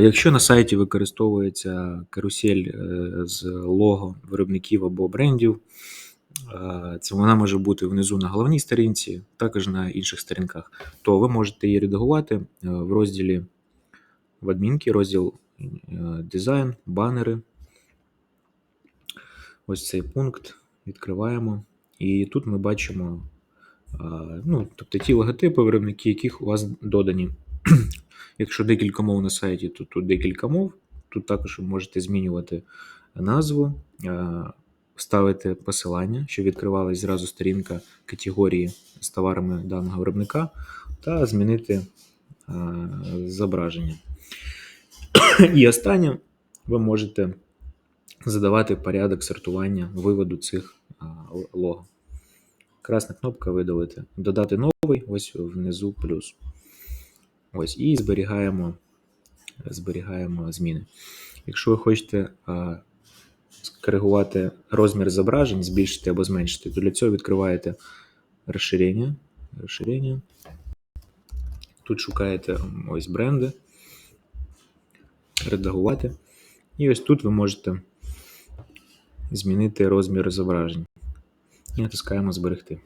Якщо на сайті використовується карусель е, з лого виробників або брендів, це вона може бути внизу на головній сторінці, також на інших сторінках, то ви можете її редагувати е, в розділі в адмінки, розділ е, дизайн, банери. Ось цей пункт відкриваємо. І тут ми бачимо ну, тобто ті логотипи, виробники, яких у вас додані. Якщо декілька мов на сайті, то тут декілька мов. Тут також ви можете змінювати назву, а, вставити посилання, щоб відкривалась зразу сторінка категорії з товарами даного виробника, та змінити зображення. І останнє, ви можете задавати порядок сортування виводу цих а, лого. Красна кнопка видалити. Додати новий, ось внизу плюс. Ось, і зберігаємо, зберігаємо зміни. Якщо ви хочете а, скоригувати розмір зображень, збільшити або зменшити, то для цього відкриваєте розширення. розширення. Тут шукаєте ось бренди, редагувати. І ось тут ви можете змінити розмір зображень. І натискаємо зберегти.